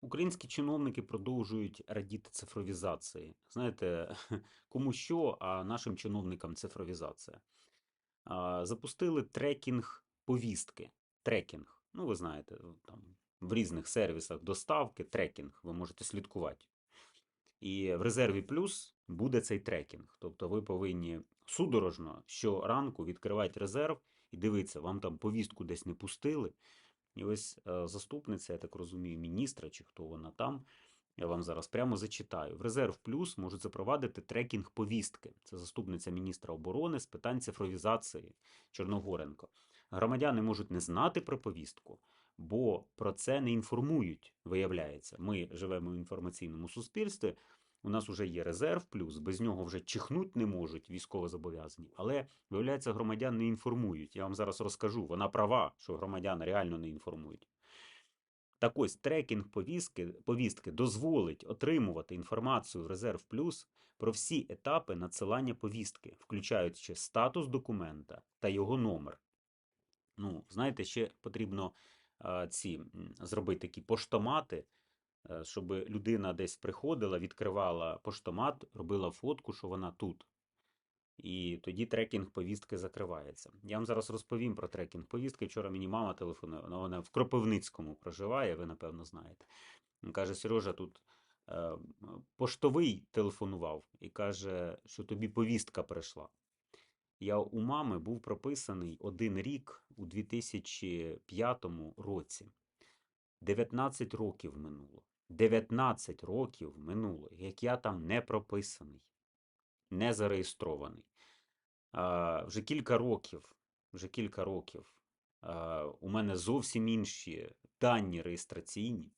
Українські чиновники продовжують радіти цифровізації. Знаєте, кому що, а нашим чиновникам цифровізація. Запустили трекінг повістки. Трекінг. Ну, ви знаєте, там в різних сервісах доставки, трекінг, ви можете слідкувати. І в резерві плюс буде цей трекінг. Тобто ви повинні судорожно щоранку відкривати резерв і дивитися, вам там повістку десь не пустили. І ось е, заступниця, я так розумію, міністра чи хто вона там. Я вам зараз прямо зачитаю. В резерв плюс можуть запровадити трекінг повістки. Це заступниця міністра оборони з питань цифровізації Чорногоренко. Громадяни можуть не знати про повістку, бо про це не інформують. Виявляється, ми живемо в інформаційному суспільстві. У нас вже є резерв плюс, без нього вже чихнуть не можуть військовозобов'язані. Але виявляється, громадян не інформують. Я вам зараз розкажу. Вона права, що громадян реально не інформують. Так ось трекінг повістки, повістки дозволить отримувати інформацію в Резерв Плюс про всі етапи надсилання повістки, включаючи статус документа та його номер. Ну, знаєте, ще потрібно е, ці зробити такі поштомати, щоб людина десь приходила, відкривала поштомат, робила фотку, що вона тут. І тоді трекінг повістки закривається. Я вам зараз розповім про трекінг повістки. Вчора мені мама телефонує, вона- вона в Кропивницькому проживає, ви напевно знаєте. Він каже: Сережа, тут е, поштовий телефонував і каже, що тобі повістка прийшла. Я у мами був прописаний один рік у 2005 році. 19 років минуло. 19 років минуло, як я там не прописаний, не зареєстрований. А, вже кілька років, вже кілька років а, у мене зовсім інші дані реєстраційні.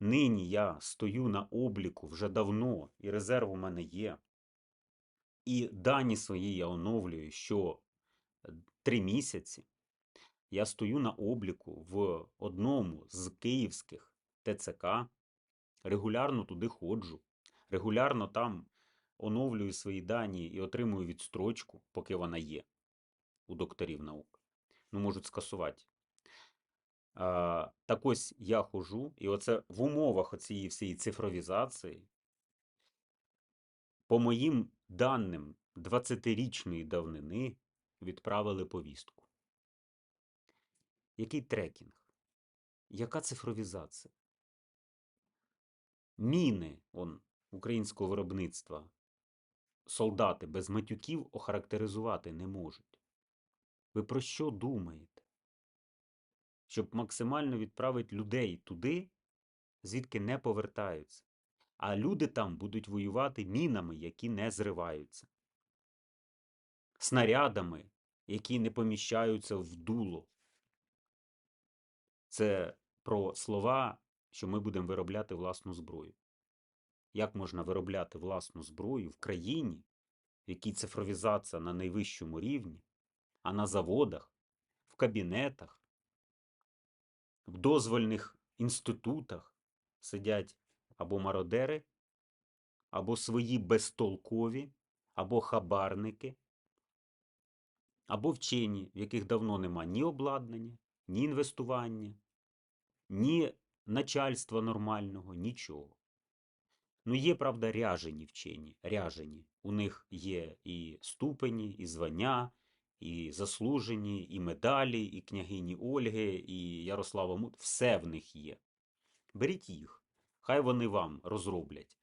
Нині я стою на обліку вже давно, і резерв у мене є. І дані свої я оновлюю що три місяці. Я стою на обліку в одному з київських ТЦК, регулярно туди ходжу, регулярно там оновлюю свої дані і отримую відстрочку, поки вона є у докторів наук. Ну, можуть скасувати. А, так ось я хожу, і оце в умовах оцієї всієї цифровізації, по моїм даним 20-річної давнини відправили повістку. Який трекінг? Яка цифровізація? Міни он, українського виробництва солдати без матюків охарактеризувати не можуть. Ви про що думаєте? Щоб максимально відправити людей туди, звідки не повертаються. А люди там будуть воювати мінами, які не зриваються, снарядами, які не поміщаються в дуло. Це про слова, що ми будемо виробляти власну зброю. Як можна виробляти власну зброю в країні, в якій цифровізація на найвищому рівні, а на заводах, в кабінетах, в дозвольних інститутах сидять або мародери, або свої безтолкові, або хабарники, або вчені, в яких давно нема ні обладнання, ні інвестування, ні начальства нормального, нічого. Ну, є, правда, ряжені вчені, ряжені. У них є і ступені, і звання, і заслужені, і медалі, і княгині Ольги, і Ярослава Мут. Все в них є. Беріть їх, хай вони вам розроблять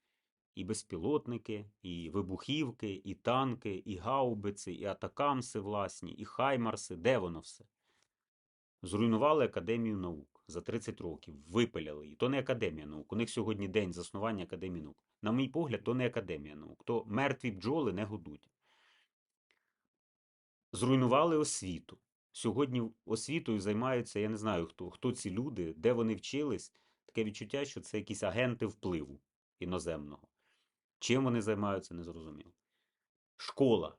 і безпілотники, і вибухівки, і танки, і гаубиці, і атакамси власні, і хаймарси. Де воно все? Зруйнували Академію наук за 30 років, випиляли її. То не Академія наук. У них сьогодні день заснування Академії наук. На мій погляд, то не Академія наук. То мертві бджоли не гудуть. Зруйнували освіту. Сьогодні освітою займаються, я не знаю, хто, хто ці люди, де вони вчились. Таке відчуття, що це якісь агенти впливу іноземного. Чим вони займаються, не зрозуміло. Школа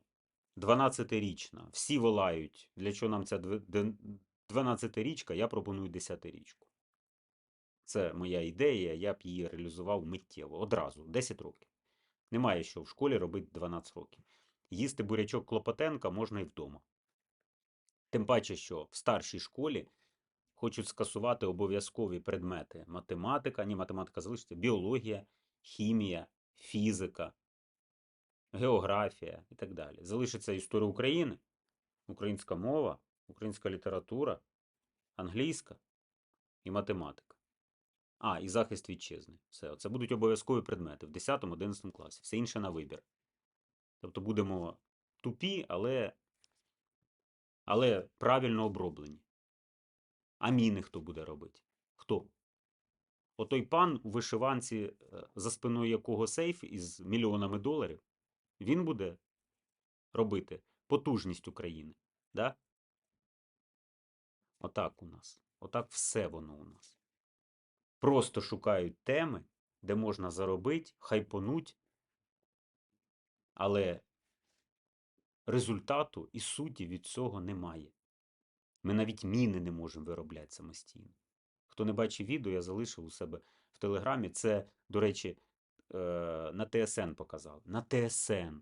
12-річна. Всі волають. Для чого нам ця 12-річка? Я пропоную 10-річку. Це моя ідея, я б її реалізував миттєво, одразу, 10 років. Немає що в школі робити 12 років. Їсти бурячок Клопотенка можна і вдома. Тим паче, що в старшій школі хочуть скасувати обов'язкові предмети математика, ні, математика залишиться, біологія, хімія, фізика, географія і так далі. Залишиться історія України, українська мова, українська література, англійська і математика. А, і захист вітчизни. Все, це будуть обов'язкові предмети в 10-11 класі. Все інше на вибір. Тобто будемо тупі, але, але правильно оброблені. А міни хто буде робити? Хто? Отой пан у вишиванці, е, за спиною якого сейф із мільйонами доларів, він буде робити потужність України. Да? Отак у нас. Отак все воно у нас. Просто шукають теми, де можна заробити, хайпонуть, але результату і суті від цього немає. Ми навіть міни не можемо виробляти самостійно. Хто не бачив відео, я залишив у себе в Телеграмі. Це, до речі, е, на ТСН показав. На ТСН.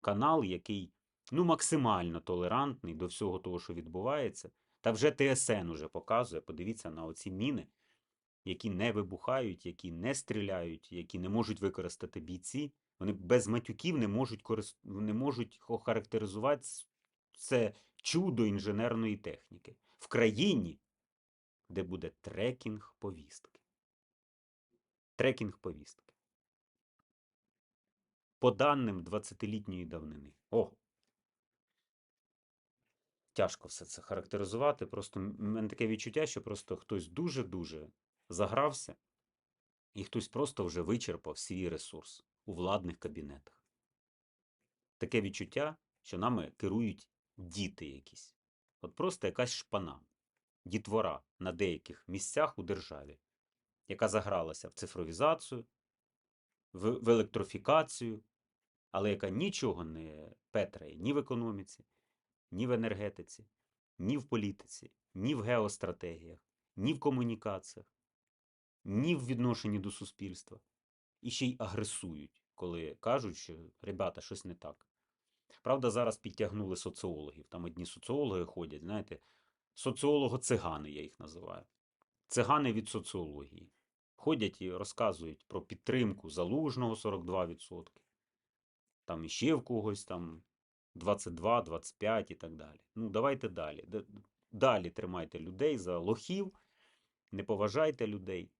Канал, який ну, максимально толерантний до всього того, що відбувається. Та вже ТСН уже показує. Подивіться на оці міни, які не вибухають, які не стріляють, які не можуть використати бійці. Вони без матюків не можуть, корис... не можуть охарактеризувати це чудо інженерної техніки в країні, де буде трекінг повістки. Трекінг повістки. По даним 20-літньої давнини. О! Тяжко все це характеризувати. Просто в мене таке відчуття, що просто хтось дуже-дуже загрався, і хтось просто вже вичерпав свій ресурс у владних кабінетах. Таке відчуття, що нами керують діти якісь. От просто якась шпана, дітвора на деяких місцях у державі, яка загралася в цифровізацію, в, в електрофікацію, але яка нічого не петрає ні в економіці, ні в енергетиці, ні в політиці, ні в геостратегіях, ні в комунікаціях, ні в відношенні до суспільства. І ще й агресують, коли кажуть, що ребята, щось не так. Правда, зараз підтягнули соціологів. Там одні соціологи ходять, знаєте, соціолого-цигани, я їх називаю. Цигани від соціології. Ходять і розказують про підтримку залужного 42%, там іще в когось там 22, 25 і так далі. Ну, давайте далі. Далі тримайте людей за лохів, не поважайте людей,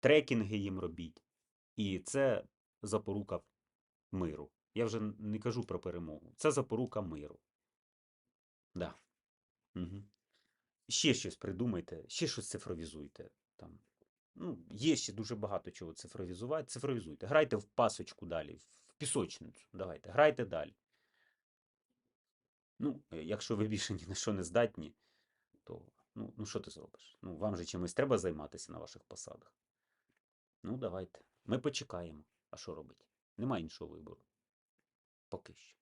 трекінги їм робіть. І це запорука миру. Я вже не кажу про перемогу. Це запорука миру. Да. Угу. Ще щось придумайте, ще щось цифровізуйте. Там. Ну, є ще дуже багато чого цифровізувати. Цифровізуйте. Грайте в пасочку далі, в пісочницю. Давайте, грайте далі. Ну, е, якщо ви більше ні на що не здатні, то ну, ну що ти зробиш? Ну, вам же чимось треба займатися на ваших посадах. Ну, давайте. Ми почекаємо. А що робити? Нема іншого вибору. Поки що.